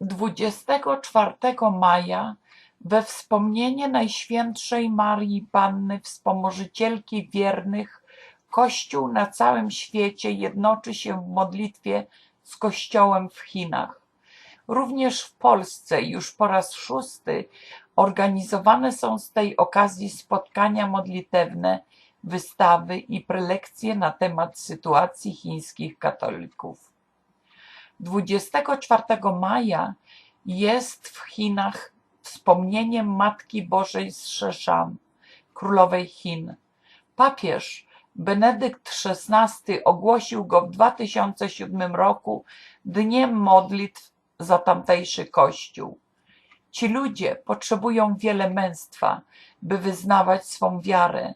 24 maja we wspomnienie Najświętszej Marii Panny Wspomożycielki wiernych Kościół na całym świecie jednoczy się w modlitwie z Kościołem w Chinach. Również w Polsce już po raz szósty organizowane są z tej okazji spotkania modlitewne, wystawy i prelekcje na temat sytuacji chińskich katolików. 24 maja jest w Chinach wspomnieniem Matki Bożej z Szeszan, królowej Chin. Papież Benedykt XVI ogłosił go w 2007 roku Dniem Modlitw za tamtejszy Kościół. Ci ludzie potrzebują wiele męstwa, by wyznawać swą wiarę.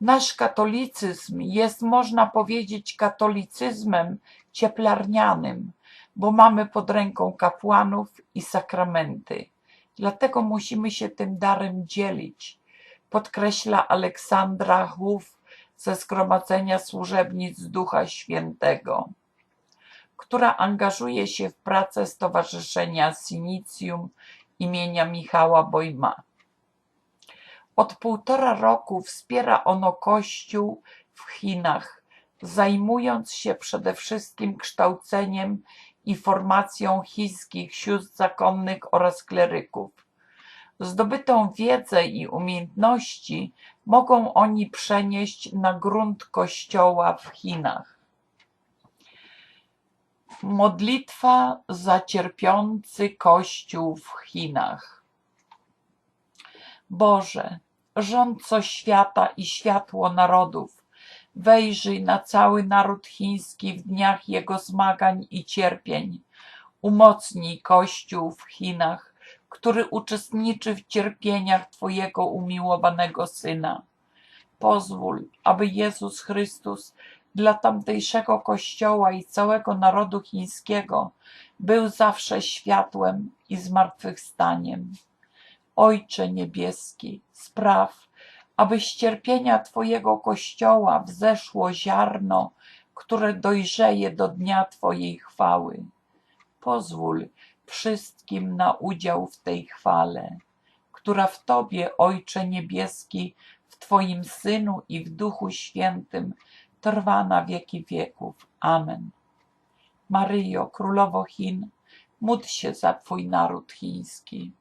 Nasz katolicyzm jest, można powiedzieć, katolicyzmem cieplarnianym, bo mamy pod ręką kapłanów i sakramenty. Dlatego musimy się tym darem dzielić, podkreśla Aleksandra Huf ze Zgromadzenia Służebnic Ducha Świętego, która angażuje się w pracę Stowarzyszenia Sinicjum imienia Michała Bojma. Od półtora roku wspiera ono Kościół w Chinach, zajmując się przede wszystkim kształceniem i formacją chińskich sióstr zakonnych oraz kleryków. Zdobytą wiedzę i umiejętności mogą oni przenieść na grunt Kościoła w Chinach. Modlitwa za cierpiący Kościół w Chinach. Boże, rządco świata i światło narodów, wejrzyj na cały naród chiński w dniach jego zmagań i cierpień. Umocnij Kościół w Chinach, który uczestniczy w cierpieniach Twojego umiłowanego Syna. Pozwól, aby Jezus Chrystus dla tamtejszego Kościoła i całego narodu chińskiego był zawsze światłem i zmartwychwstaniem. Ojcze Niebieski, spraw, aby z cierpienia Twojego Kościoła wzeszło ziarno, które dojrzeje do dnia Twojej chwały. Pozwól wszystkim na udział w tej chwale, która w Tobie, Ojcze Niebieski, w Twoim Synu i w Duchu Świętym trwa na wieki wieków. Amen. Maryjo, Królowo Chin, módl się za Twój naród chiński.